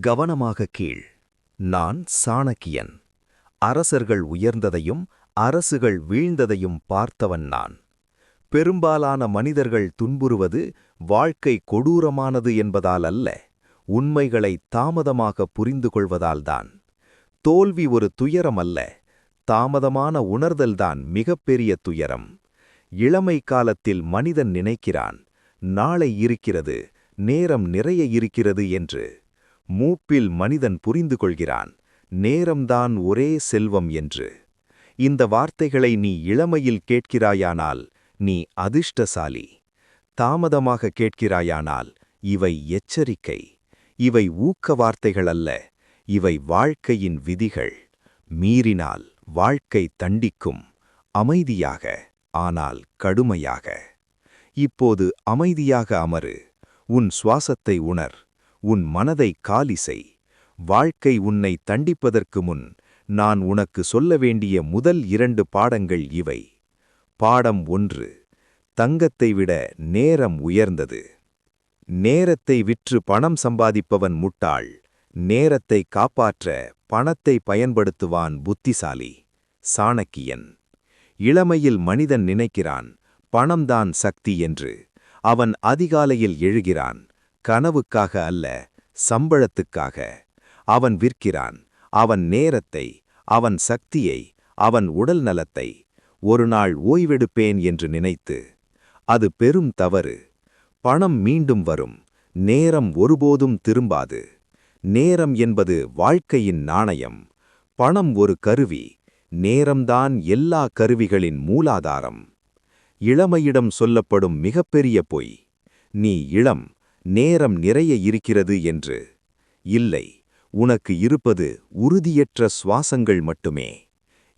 கவனமாக கீழ். நான் சாணக்கியன். அரசர்கள் உயர்ந்ததையும் அரசுகள் வீழ்ந்ததையும் பார்த்தவன் நான். பெரும்பாலான மனிதர்கள் துன்புறுவது வாழ்க்கை கொடூரமானது என்பதால் அல்ல உண்மைகளை தாமதமாக புரிந்து கொள்வதால்தான் தோல்வி ஒரு துயரம் அல்ல தாமதமான உணர்தல்தான் மிகப்பெரிய துயரம். இளமை காலத்தில் மனிதன் நினைக்கிறான் நாளை இருக்கிறது நேரம் நிறைய இருக்கிறது என்று. மூப்பில் மனிதன் புரிந்து கொள்கிறான் நேரம்தான் ஒரே செல்வம் என்று. இந்த வார்த்தைகளை நீ இளமையில் கேட்கிறாயானால் நீ அதிர்ஷ்டசாலி. தாமதமாக கேட்கிறாயானால் இவை எச்சரிக்கை. இவை ஊக்க வார்த்தைகள் அல்ல இவை வாழ்க்கையின் விதிகள். மீறினால் வாழ்க்கை தண்டிக்கும் அமைதியாக ஆனால் கடுமையாக. இப்போது அமைதியாக அமரு உன் சுவாசத்தை உணர். உன் மனதை காலி செய். வாழ்க்கை உன்னை தண்டிப்பதற்கு முன் நான் உனக்கு சொல்ல வேண்டிய முதல் இரண்டு பாடங்கள் இவை. பாடம் ஒன்று தங்கத்தை விட நேரம் உயர்ந்தது. நேரத்தை விற்று பணம் சம்பாதிப்பவன் முட்டாள் நேரத்தை காப்பாற்ற பணத்தை பயன்படுத்துவான் புத்திசாலி சாணக்கியன். இளமையில் மனிதன் நினைக்கிறான் பணம்தான் சக்தி என்று அவன் அதிகாலையில் எழுகிறான் கனவுக்காக அல்ல சம்பளத்துக்காக அவன் விற்கிறான் அவன் நேரத்தை அவன் சக்தியை அவன் உடல் நலத்தை ஒரு நாள் ஓய்வெடுப்பேன் என்று நினைத்து அது பெரும் தவறு. பணம் மீண்டும் வரும் நேரம் ஒருபோதும் திரும்பாது. நேரம் என்பது வாழ்க்கையின் நாணயம். பணம் ஒரு கருவி நேரம்தான் எல்லா கருவிகளின் மூலாதாரம். இளமையிடம் சொல்லப்படும் மிகப்பெரிய பொய் நீ இளம் நேரம் நிறைய இருக்கிறது என்று. இல்லை உனக்கு இருப்பது உறுதியற்ற சுவாசங்கள் மட்டுமே.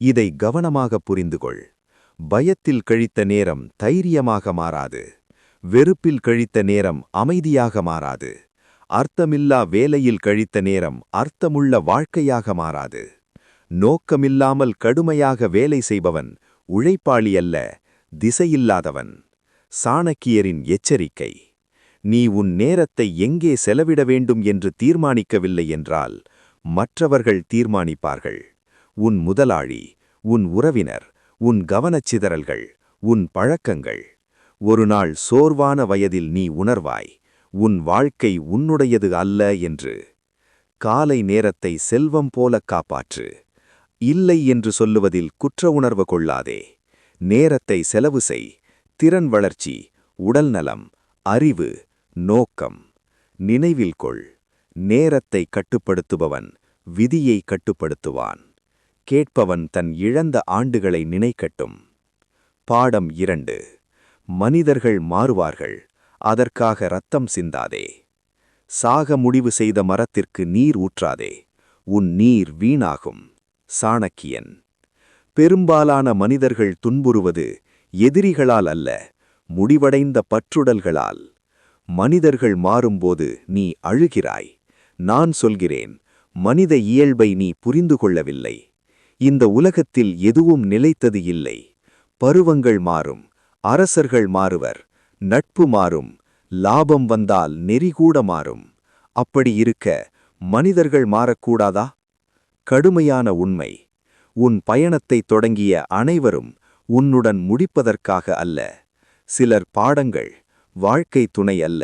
இதை கவனமாக புரிந்துகொள். பயத்தில் கழித்த நேரம் தைரியமாக மாறாது. வெறுப்பில் கழித்த நேரம் அமைதியாக மாறாது. அர்த்தமில்லா வேலையில் கழித்த நேரம் அர்த்தமுள்ள வாழ்க்கையாக மாறாது. நோக்கமில்லாமல் கடுமையாக வேலை செய்பவன் உழைப்பாளி அல்ல திசையில்லாதவன். சாணக்கியரின் எச்சரிக்கை. நீ உன் நேரத்தை எங்கே செலவிட வேண்டும் என்று தீர்மானிக்கவில்லை என்றால் மற்றவர்கள் தீர்மானிப்பார்கள். உன் முதலாளி உன் உறவினர் உன் கவனச்சிதறல்கள் உன் பழக்கங்கள். ஒரு நாள் சோர்வான வயதில் நீ உணர்வாய் உன் வாழ்க்கை உன்னுடையது அல்ல என்று. காலை நேரத்தை செல்வம் போல காப்பாற்று. இல்லை என்று சொல்லுவதில் குற்ற உணர்வு கொள்ளாதே. நேரத்தை செலவு செய். திறன் வளர்ச்சி உடல்நலம் அறிவு நோக்கம். நினைவில் கொள். நேரத்தை கட்டுப்படுத்துபவன் விதியை கட்டுப்படுத்துவான். கேட்பவன் தன் இழந்த ஆண்டுகளை நினைக்கட்டும். பாடம் இரண்டு. மனிதர்கள் மாறுவார்கள். அதற்காக ரத்தம் சிந்தாதே. சாக முடிவு செய்த மரத்திற்கு நீர் ஊற்றாதே. உன் நீர் வீணாகும். சாணக்கியன். பெரும்பாலான மனிதர்கள் துன்புறுவது எதிரிகளால் அல்ல முடிவடைந்த பற்றுடல்களால். மனிதர்கள் மாறும்போது நீ அழுகிறாய். நான் சொல்கிறேன் மனித இயல்பை நீ புரிந்து கொள்ளவில்லை. இந்த உலகத்தில் எதுவும் நிலைத்தது இல்லை. பருவங்கள் மாறும் அரசர்கள் மாறுவர் நட்பு மாறும் லாபம் வந்தால் நெறிகூட மாறும். அப்படி இருக்க மனிதர்கள் மாறக்கூடாதா? கடுமையான உண்மை. உன் பயணத்தை தொடங்கிய அனைவரும் உன்னுடன் முடிப்பதற்காக அல்ல. சிலர் பாடங்கள் வாழ்க்கை துணை அல்ல.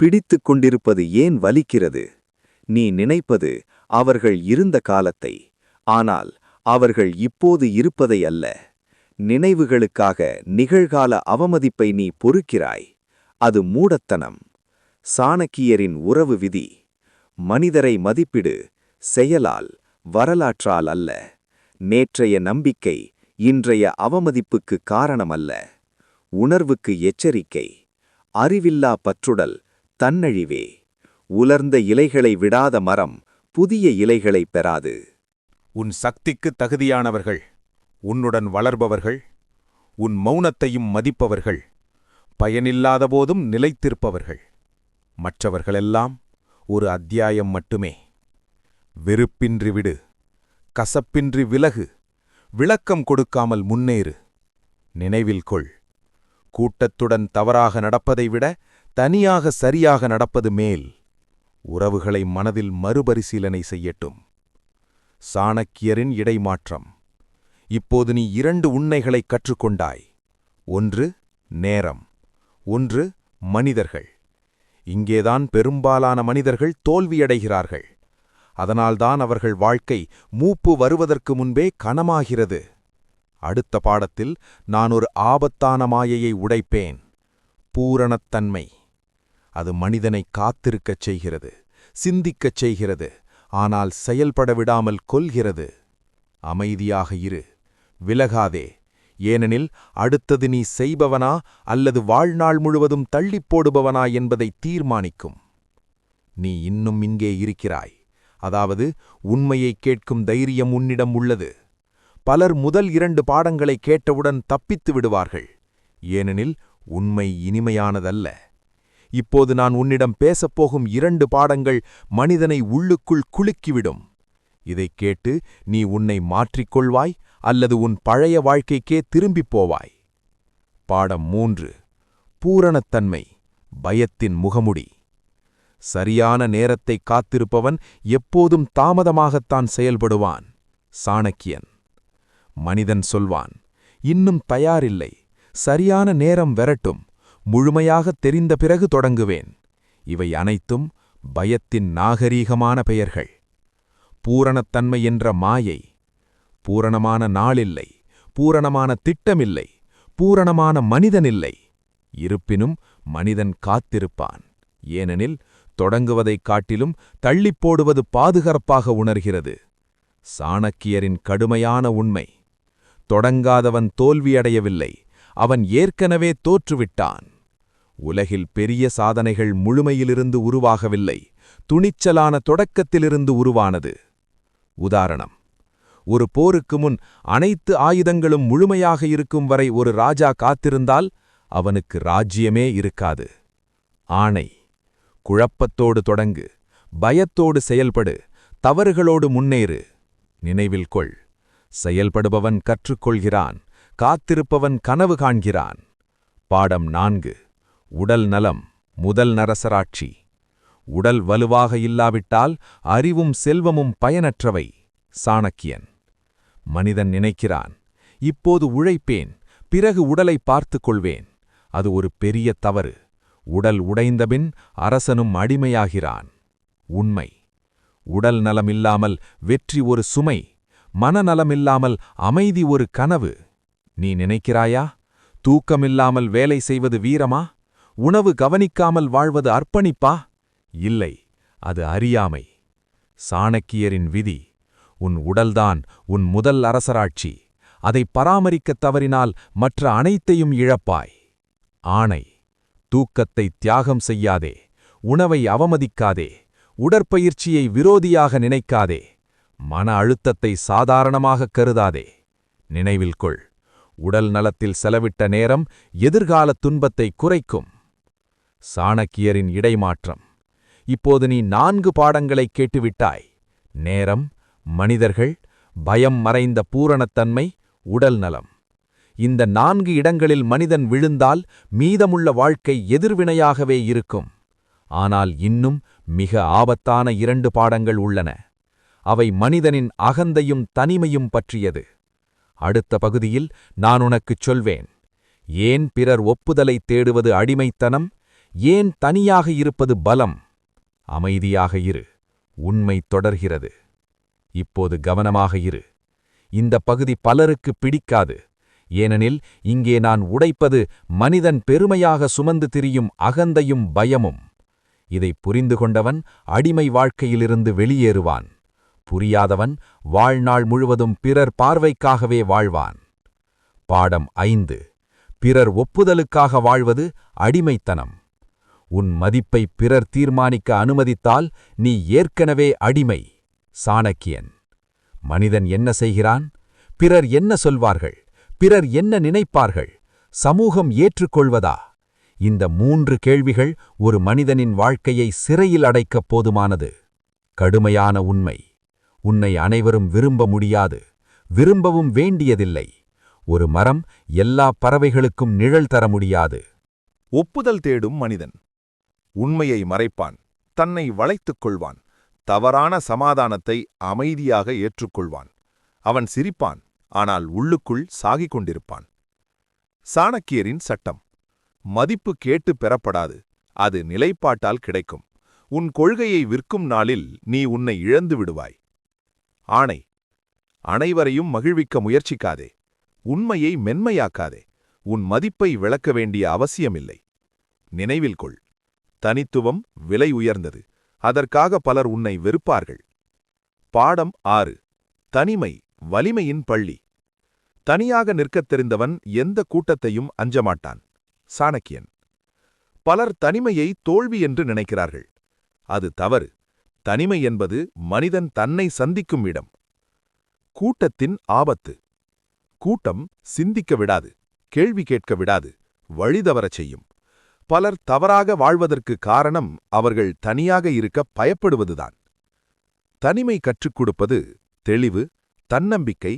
பிடித்து கொண்டிருப்பது ஏன் வலிக்கிறது? நீ நினைப்பது அவர்கள் இருந்த காலத்தை ஆனால் அவர்கள் இப்போது இருப்பதை அல்ல. நினைவுகளுக்காக நிகழ்கால அவமதிப்பை நீ பொறுக்கிறாய். அது மூடத்தனம். சாணக்கியரின் உறவு விதி. மனிதரை மதிப்பிடு செயலால் வரலாற்றால் அல்ல. நேற்றைய நம்பிக்கை இன்றைய அவமதிப்புக்கு காரணமல்ல. உணர்வுக்கு எச்சரிக்கை. அறிவில்லா பற்றுடல் தன்னழிவே. உலர்ந்த இலைகளை விடாத மரம் புதிய இலைகளை பெறாது. உன் சக்திக்கு தகுதியானவர்கள் உன்னுடன் வளர்பவர்கள் உன் மௌனத்தையும் மதிப்பவர்கள் பயனில்லாதபோதும் நிலைத்திருப்பவர்கள். மற்றவர்களெல்லாம் ஒரு அத்தியாயம் மட்டுமே. வெறுப்பின்றி விடு கசப்பின்றி விலகு விளக்கம் கொடுக்காமல் முன்னேறு. நினைவில் கொள். கூட்டத்துடன் தவறாக நடப்பதை விட தனியாக சரியாக நடப்பது மேல் உறவுகளை மனதில் மறுபரிசீலனை செய்யட்டும். சாணக்கியரின் இடைமாற்றம். இப்போது நீ இரண்டு உண்மைகளை கற்றுக்கொண்டாய். ஒன்று நேரம். ஒன்று மனிதர்கள். இங்கேதான் பெரும்பாலான மனிதர்கள் தோல்வியடைகிறார்கள். அதனால்தான் அவர்கள் வாழ்க்கை மூப்பு வருவதற்கு முன்பே கனமாகிறது. அடுத்த பாடத்தில் நான் ஒரு ஆபத்தான மாயையை உடைப்பேன். பூரணத்தன்மை. அது மனிதனை காத்திருக்கச் செய்கிறது சிந்திக்கச் செய்கிறது ஆனால் செயல்பட விடாமல் கொல்கிறது. அமைதியாக இரு. விலகாதே. ஏனெனில் அடுத்தது நீ செய்பவனா அல்லது வாழ்நாள் முழுவதும் தள்ளிப் போடுபவனா என்பதை தீர்மானிக்கும். நீ இன்னும் இங்கே இருக்கிறாய். அதாவது உண்மையை கேட்கும் தைரியம் உன்னிடம் உள்ளது. பலர் முதல் இரண்டு பாடங்களை கேட்டவுடன் தப்பித்து விடுவார்கள். ஏனெனில் உண்மை இனிமையானதல்ல. இப்போது நான் உன்னிடம் பேசப்போகும் இரண்டு பாடங்கள் மனிதனை உள்ளுக்குள் குலுக்கிவிடும். இதைக் கேட்டு நீ உன்னை மாற்றிக்கொள்வாய் அல்லது உன் பழைய வாழ்க்கைக்கே திரும்பிப் போவாய். பாடம் மூன்று. பூரணத்தன்மை பயத்தின் முகமுடி. சரியான நேரத்தை காத்திருப்பவன் எப்போதும் தாமதமாகத்தான் செயல்படுவான். சாணக்கியன். மனிதன் சொல்வான் இன்னும் தயாரில்லை சரியான நேரம் வரட்டும் முழுமையாகத் தெரிந்த பிறகு தொடங்குவேன். இவை அனைத்தும் பயத்தின் நாகரீகமான பெயர்கள். பூரணத்தன்மை என்ற மாயை பூரணமான நாளில்லை பூரணமான திட்டமில்லை பூரணமான மனிதனில்லை. இருப்பினும் மனிதன் காத்திருப்பான் ஏனெனில் தொடங்குவதைக் காட்டிலும் தள்ளிப் போடுவது பாதுகாப்பாக உணர்கிறது. சாணக்கியரின் கடுமையான உண்மை தொடங்காதவன் தோல்வியடையவில்லை. அவன் ஏற்கனவே தோற்றுவிட்டான். உலகில் பெரிய சாதனைகள் முழுமையிலிருந்து உருவாகவில்லை. துணிச்சலான தொடக்கத்திலிருந்து உருவானது. உதாரணம் ஒரு போருக்கு முன் அனைத்து ஆயுதங்களும் முழுமையாக இருக்கும் வரை ஒரு ராஜா காத்திருந்தால் அவனுக்கு ராஜ்யமே இருக்காது. ஆணை குழப்பத்தோடு தொடங்கு பயத்தோடு செயல்படு தவறுகளோடு முன்னேறு. நினைவில் கொள். செயல்படுபவன் கற்றுக்கொள்கிறான் காத்திருப்பவன் கனவு காண்கிறான். பாடம் நான்கு. உடல் நலம் முதல் நரசராட்சி. உடல் வலுவாக இல்லாவிட்டால் அறிவும் செல்வமும் பயனற்றவை. சாணக்கியன். மனிதன் நினைக்கிறான் இப்போது உழைப்பேன் பிறகு உடலை பார்த்துக் கொள்வேன் அது ஒரு பெரிய தவறு. உடல் உடைந்தபின் அரசனும் அடிமையாகிறான். உண்மை. உடல் நலமில்லாமல் வெற்றி ஒரு சுமை. மனநலமில்லாமல் அமைதி ஒரு கனவு. நீ நினைக்கிறாயா? தூக்கமில்லாமல் வேலை செய்வது வீரமா? உணவு கவனிக்காமல் வாழ்வது அர்ப்பணிப்பா? இல்லை அது அறியாமை. சாணக்கியரின் விதி உன் உடல்தான் உன் முதல் அரசராட்சி. அதை பராமரிக்கத் தவறினால் மற்ற அனைத்தையும் இழப்பாய். ஆணை தூக்கத்தை தியாகம் செய்யாதே உணவை அவமதிக்காதே உடற்பயிற்சியை விரோதியாக நினைக்காதே. மன அழுத்தத்தை சாதாரணமாகக் கருதாதே. நினைவில் கொள் உடல் நலத்தில் செலவிட்ட நேரம் எதிர்காலத் துன்பத்தை குறைக்கும். சாணக்கியரின் இடைமாற்றம் இப்போது நீ நான்கு பாடங்களைக் கேட்டுவிட்டாய். நேரம் மனிதர்கள் பயம் மறைந்த பூரணத்தன்மை உடல் நலம். இந்த நான்கு இடங்களில் மனிதன் விழுந்தால் மீதமுள்ள வாழ்க்கை எதிர்வினையாகவே இருக்கும். ஆனால் இன்னும் மிக ஆபத்தான இரண்டு பாடங்கள் உள்ளன. அவை மனிதனின் அகந்தையும் தனிமையும் பற்றியது. அடுத்த பகுதியில் நான் உனக்குச் சொல்வேன். ஏன் பிறர் ஒப்புதலைத் தேடுவது அடிமைத்தனம்? ஏன் தனியாக இருப்பது பலம்? அமைதியாக இரு. உண்மை தொடர்கிறது. இப்போது கவனமாக இரு. இந்த பகுதி பலருக்கு பிடிக்காது. ஏனெனில் இங்கே நான் உடைப்பது மனிதன் பெருமையாக சுமந்து திரியும் அகந்தையும் பயமும். இதை புரிந்து கொண்டவன் அடிமை வாழ்க்கையிலிருந்து வெளியேறுவான். புரியாதவன் வாழ்நாள் முழுவதும் பிறர் பார்வைக்காகவே வாழ்வான். பாடம் ஐந்து. பிறர் ஒப்புதலுக்காக வாழ்வது அடிமைத்தனம். உன் மதிப்பை பிறர் தீர்மானிக்க அனுமதித்தால் நீ ஏற்கனவே அடிமை. சாணக்கியன். மனிதன் என்ன செய்கிறான்? பிறர் என்ன சொல்வார்கள்? பிறர் என்ன நினைப்பார்கள்? சமூகம் ஏற்றுக்கொள்வதா? இந்த மூன்று கேள்விகள் ஒரு மனிதனின் வாழ்க்கையை சிறையில் அடைக்கப் போதுமானது. கடுமையான உண்மை. உன்னை அனைவரும் விரும்ப முடியாது விரும்பவும் வேண்டியதில்லை. ஒரு மரம் எல்லா பறவைகளுக்கும் நிழல் தர முடியாது. ஒப்புதல் தேடும் மனிதன். உண்மையை மறைப்பான் தன்னை வளைத்துக் கொள்வான் தவறான சமாதானத்தை அமைதியாக ஏற்றுக்கொள்வான். அவன் சிரிப்பான் ஆனால் உள்ளுக்குள் சாகிக் கொண்டிருப்பான். சாணக்கியரின் சட்டம் மதிப்பு கேட்டு பெறப்படாது அது நிலைப்பாட்டால் கிடைக்கும். உன் கொள்கையை விற்கும் நாளில் நீ உன்னை இழந்து விடுவாய். ஆணை. அனைவரையும் மகிழ்விக்க முயற்சிக்காதே. உண்மையை மென்மையாக்காதே. உன் மதிப்பை விளக்க வேண்டிய அவசியமில்லை. நினைவில் கொள். தனித்துவம் விலை உயர்ந்தது. அதற்காக பலர் உன்னை வெறுப்பார்கள். பாடம் ஆறு. தனிமை வலிமையின் பள்ளி. தனியாக நிற்கத் தெரிந்தவன் எந்த கூட்டத்தையும் அஞ்சமாட்டான். சாணக்கியன். பலர் தனிமையை தோல்வி என்று நினைக்கிறார்கள். அது தவறு. தனிமை என்பது மனிதன் தன்னை சந்திக்கும் இடம். கூட்டத்தின் ஆபத்து. கூட்டம் சிந்திக்க விடாது கேள்வி கேட்க விடாது வழிதவரச் செய்யும். பலர் தவறாக வாழ்வதற்கு காரணம் அவர்கள் தனியாக இருக்க பயப்படுவதுதான். தனிமை கற்றுக் கொடுப்பது தெளிவு தன்னம்பிக்கை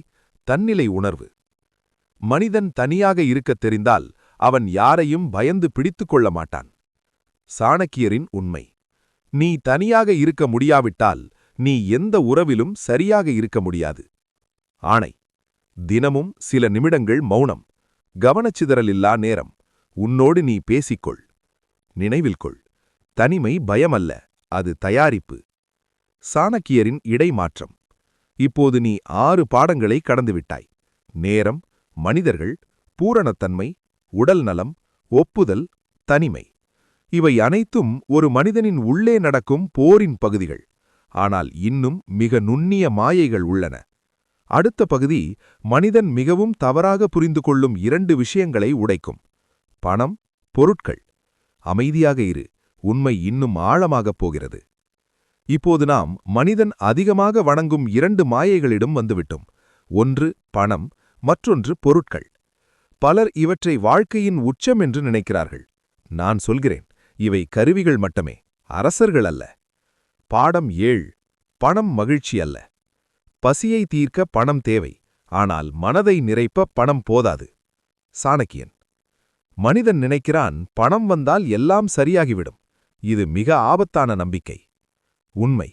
தன்னிலை உணர்வு. மனிதன் தனியாக இருக்கத் தெரிந்தால் அவன் யாரையும் பயந்து பிடித்துக் கொள்ள மாட்டான். சாணக்கியரின் உண்மை. நீ தனியாக இருக்க முடியாவிட்டால் நீ எந்த உறவிலும் சரியாக இருக்க முடியாது. ஆணை தினமும் சில நிமிடங்கள் மௌனம். கவனச்சிதறலில்லா நேரம். உன்னோடு நீ பேசிக்கொள். நினைவில் கொள். தனிமை பயமல்ல. அது தயாரிப்பு. சாணக்கியரின் இடைமாற்றம். இப்போது நீ ஆறு பாடங்களை கடந்துவிட்டாய் நேரம் மனிதர்கள் பூரணத்தன்மை உடல் நலம் ஒப்புதல் தனிமை. இவை அனைத்தும் ஒரு மனிதனின் உள்ளே நடக்கும் போரின் பகுதிகள். ஆனால் இன்னும் மிக நுண்ணிய மாயைகள் உள்ளன. அடுத்த பகுதி மனிதன் மிகவும் தவறாக புரிந்து கொள்ளும் இரண்டு விஷயங்களை உடைக்கும். பணம் பொருட்கள். அமைதியாக இரு உண்மை இன்னும் ஆழமாகப் போகிறது. இப்போது நாம் மனிதன் அதிகமாக வணங்கும் இரண்டு மாயைகளிடம் வந்துவிட்டோம். ஒன்று பணம் மற்றொன்று பொருட்கள். பலர் இவற்றை வாழ்க்கையின் உச்சம் என்று நினைக்கிறார்கள். நான் சொல்கிறேன் இவை கருவிகள் மட்டுமே. அரசர்கள் அல்ல. பாடம் ஏழ். பணம் மகிழ்ச்சி அல்ல. பசியை தீர்க்க பணம் தேவை. ஆனால் மனதை நிறைப்ப பணம் போதாது. சாணக்கியன். மனிதன் நினைக்கிறான் பணம் வந்தால் எல்லாம் சரியாகிவிடும். இது மிக ஆபத்தான நம்பிக்கை. உண்மை.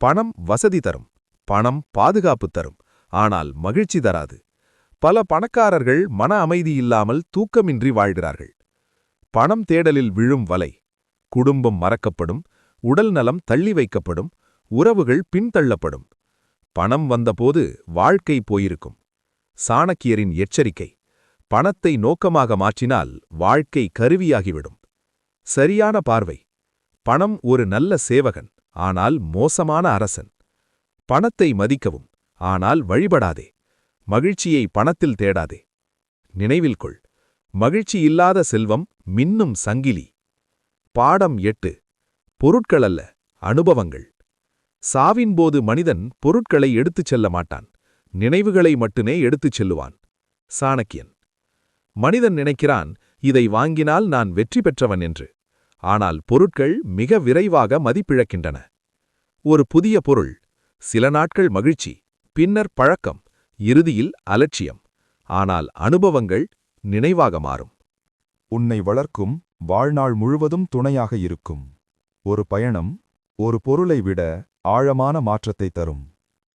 பணம் வசதி தரும். பணம் பாதுகாப்பு தரும். ஆனால் மகிழ்ச்சி தராது. பல பணக்காரர்கள் மன அமைதி இல்லாமல் தூக்கமின்றி வாழ்கிறார்கள். பணம் தேடலில் விழும் வலை. குடும்பம் மறக்கப்படும் உடல் நலம் தள்ளி வைக்கப்படும் உறவுகள் பின்தள்ளப்படும். பணம் வந்தபோது வாழ்க்கை போயிருக்கும். சாணக்கியரின் எச்சரிக்கை பணத்தை நோக்கமாக மாற்றினால் வாழ்க்கை கருவியாகிவிடும். சரியான பார்வை பணம் ஒரு நல்ல சேவகன் ஆனால் மோசமான அரசன். பணத்தை மதிக்கவும் ஆனால் வழிபடாதே மகிழ்ச்சியை பணத்தில் தேடாதே. நினைவில் கொள் மகிழ்ச்சி இல்லாத செல்வம் மின்னும் சங்கிலி. பாடம் எட்டு. பொருட்கள் அல்ல அனுபவங்கள் சாவின்போது மனிதன் பொருட்களை எடுத்துச் செல்ல மாட்டான். நினைவுகளை மட்டுமே எடுத்துச் செல்லுவான். சாணக்கியன். மனிதன் நினைக்கிறான் இதை வாங்கினால் நான் வெற்றி பெற்றவன் என்று. ஆனால் பொருட்கள் மிக விரைவாக மதிப்பிழக்கின்றன. ஒரு புதிய பொருள். சில நாட்கள் மகிழ்ச்சி பின்னர் பழக்கம் இறுதியில் அலட்சியம். ஆனால் அனுபவங்கள் நினைவாக மாறும். உன்னை வளர்க்கும் வாழ்நாள் முழுவதும் துணையாக இருக்கும். ஒரு பயணம் ஒரு பொருளை விட ஆழமான மாற்றத்தை தரும்.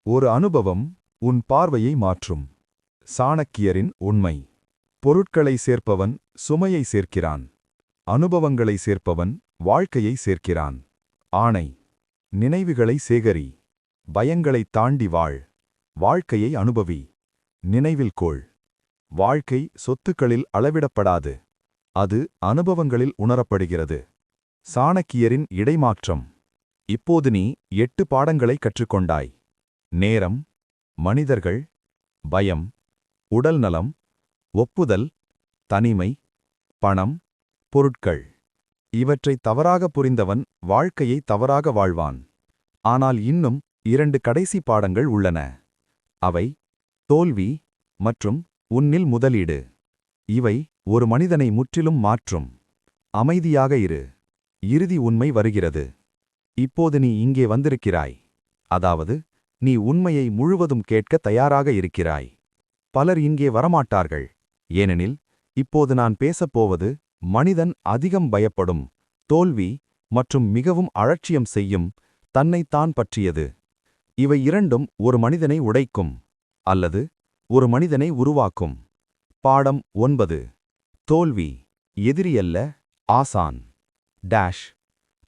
ஒரு அனுபவம் உன் பார்வையை மாற்றும். சாணக்கியரின் உண்மை. பொருட்களை சேர்ப்பவன் சுமையை சேர்க்கிறான். அனுபவங்களை சேர்ப்பவன் வாழ்க்கையை சேர்க்கிறான். ஆணை. நினைவுகளை சேகரி. பயங்களைத் தாண்டி வாழ். வாழ்க்கையை அனுபவி. நினைவில் கோள். வாழ்க்கை சொத்துக்களில் அளவிடப்படாது. அது அனுபவங்களில் உணரப்படுகிறது. சாணக்கியரின் இடைமாற்றம். இப்போது நீ எட்டு பாடங்களை கற்றுக்கொண்டாய். நேரம் மனிதர்கள் பயம் உடல்நலம் ஒப்புதல் தனிமை பணம் பொருட்கள். இவற்றை தவறாக புரிந்தவன் வாழ்க்கையை தவறாக வாழ்வான். ஆனால் இன்னும் இரண்டு கடைசி பாடங்கள் உள்ளன. அவை தோல்வி மற்றும் உன்னில் முதலீடு. இவை ஒரு மனிதனை முற்றிலும் மாற்றும். அமைதியாக இரு. இறுதி உண்மை வருகிறது. இப்போது நீ இங்கே வந்திருக்கிறாய். அதாவது நீ உண்மையை முழுவதும் கேட்க தயாராக இருக்கிறாய். பலர் இங்கே வரமாட்டார்கள். ஏனெனில் இப்போது நான் பேசப்போவது மனிதன் அதிகம் பயப்படும் தோல்வி மற்றும் மிகவும் அலட்சியம் செய்யும் தன்னைத்தான் பற்றியது. இவை இரண்டும் ஒரு மனிதனை உடைக்கும். அல்லது ஒரு மனிதனை உருவாக்கும். பாடம் ஒன்பது. தோல்வி. எதிரியல்ல. ஆசான். டேஷ்.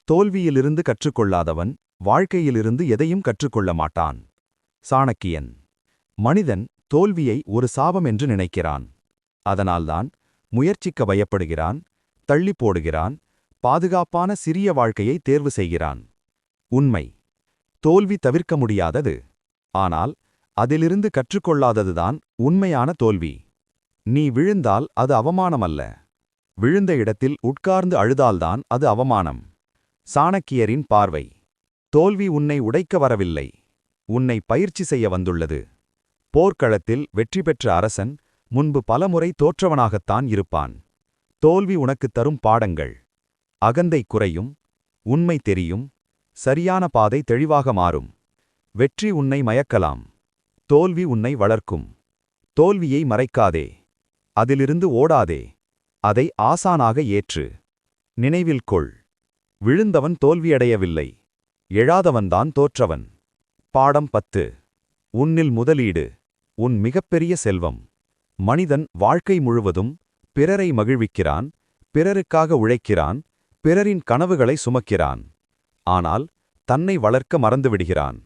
தோல்வியிலிருந்து கற்றுக்கொள்ளாதவன் வாழ்க்கையிலிருந்து எதையும் கற்றுக்கொள்ள மாட்டான். சாணக்கியன். மனிதன் தோல்வியை ஒரு சாபம் என்று நினைக்கிறான். அதனால்தான் முயற்சிக்க பயப்படுகிறான் தள்ளி போடுகிறான் பாதுகாப்பான சிறிய வாழ்க்கையை தேர்வு செய்கிறான். உண்மை. தோல்வி தவிர்க்க முடியாதது. ஆனால் அதிலிருந்து கற்றுக்கொள்ளாததுதான் உண்மையான தோல்வி. நீ விழுந்தால் அது அவமானமல்ல. விழுந்த இடத்தில் உட்கார்ந்து அழுதால்தான் அது அவமானம். சாணக்கியரின் பார்வை. தோல்வி உன்னை உடைக்க வரவில்லை. உன்னை பயிற்சி செய்ய வந்துள்ளது. போர்க்களத்தில் வெற்றி பெற்ற அரசன் முன்பு பலமுறை தோற்றவனாகத்தான் இருப்பான். தோல்வி உனக்குத் தரும் பாடங்கள். அகந்தை குறையும். உண்மை தெரியும். சரியான பாதை தெளிவாக மாறும். வெற்றி உன்னை மயக்கலாம். தோல்வி உன்னை வளர்க்கும். தோல்வியை மறைக்காதே. அதிலிருந்து ஓடாதே. அதை ஆசானாக ஏற்று. நினைவில் கொள். விழுந்தவன் தோல்வியடையவில்லை. எழாதவன்தான் தோற்றவன். பாடம் பத்து. உன்னில் முதலீடு. உன் மிகப்பெரிய செல்வம். மனிதன் வாழ்க்கை முழுவதும் பிறரை மகிழ்விக்கிறான் பிறருக்காக உழைக்கிறான் பிறரின் கனவுகளை சுமக்கிறான். ஆனால் தன்னை வளர்க்க மறந்துவிடுகிறான்.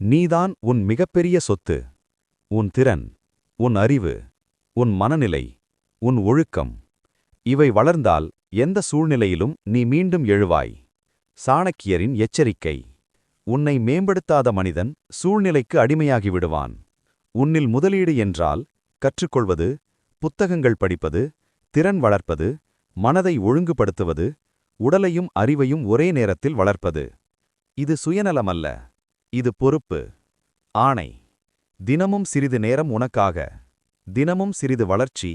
நீதான் உன் மிகப்பெரிய சொத்து. உன் திறன் உன் அறிவு உன் மனநிலை உன் ஒழுக்கம். இவை வளர்ந்தால் எந்த சூழ்நிலையிலும் நீ மீண்டும் எழுவாய். சாணக்கியரின் எச்சரிக்கை உன்னை மேம்படுத்தாத மனிதன் சூழ்நிலைக்கு அடிமையாகிவிடுவான் உன்னில் முதலீடு என்றால் கற்றுக்கொள்வது புத்தகங்கள் படிப்பது திறன் வளர்ப்பது மனதை ஒழுங்குபடுத்துவது உடலையும் அறிவையும் ஒரே நேரத்தில் வளர்ப்பது. இது சுயநலமல்ல. இது பொறுப்பு. ஆணை. தினமும் சிறிது நேரம் உனக்காக. தினமும் சிறிது வளர்ச்சி.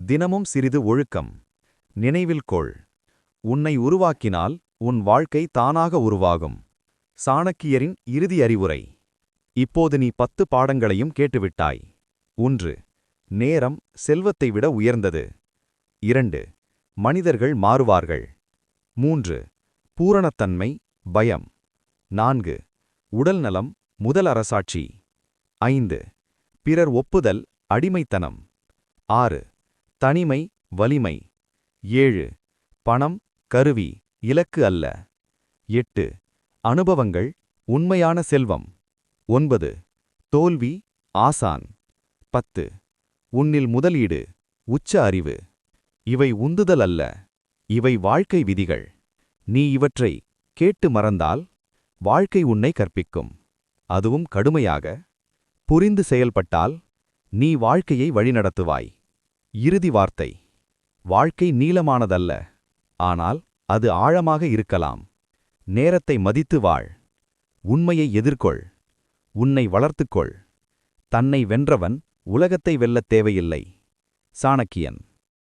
தினமும் சிறிது ஒழுக்கம். நினைவில் கொள். உன்னை உருவாக்கினால் உன் வாழ்க்கை தானாக உருவாகும். சாணக்கியரின் இறுதி அறிவுரை. இப்போது நீ பத்து பாடங்களையும் கேட்டுவிட்டாய். ஒன்று. நேரம் செல்வத்தை விட உயர்ந்தது. இரண்டு. மனிதர்கள் மாறுவார்கள். மூன்று. பூரணத்தன்மை பயம். நான்கு. உடல்நலம் முதல் அரசாட்சி. ஐந்து. பிறர் ஒப்புதல் அடிமைத்தனம். ஆறு. தனிமை வலிமை. ஏழு. பணம் கருவி இலக்கு அல்ல. எட்டு. அனுபவங்கள் உண்மையான செல்வம். ஒன்பது. தோல்வி ஆசான். பத்து. உன்னில் முதலீடு உச்ச அறிவு. இவை உந்துதல் அல்ல. இவை வாழ்க்கை விதிகள். நீ இவற்றை கேட்டு மறந்தால் வாழ்க்கை உன்னை கற்பிக்கும். அதுவும் கடுமையாக. புரிந்து செயல்பட்டால் நீ வாழ்க்கையை வழிநடத்துவாய். இறுதி வார்த்தை. வாழ்க்கை நீளமானதல்ல. ஆனால் அது ஆழமாக இருக்கலாம். நேரத்தை மதித்து வாழ். உண்மையை எதிர்கொள். உன்னை வளர்த்துக்கொள் தன்னை வென்றவன் உலகத்தை வெல்லத் தேவையில்லை. சாணக்கியன்.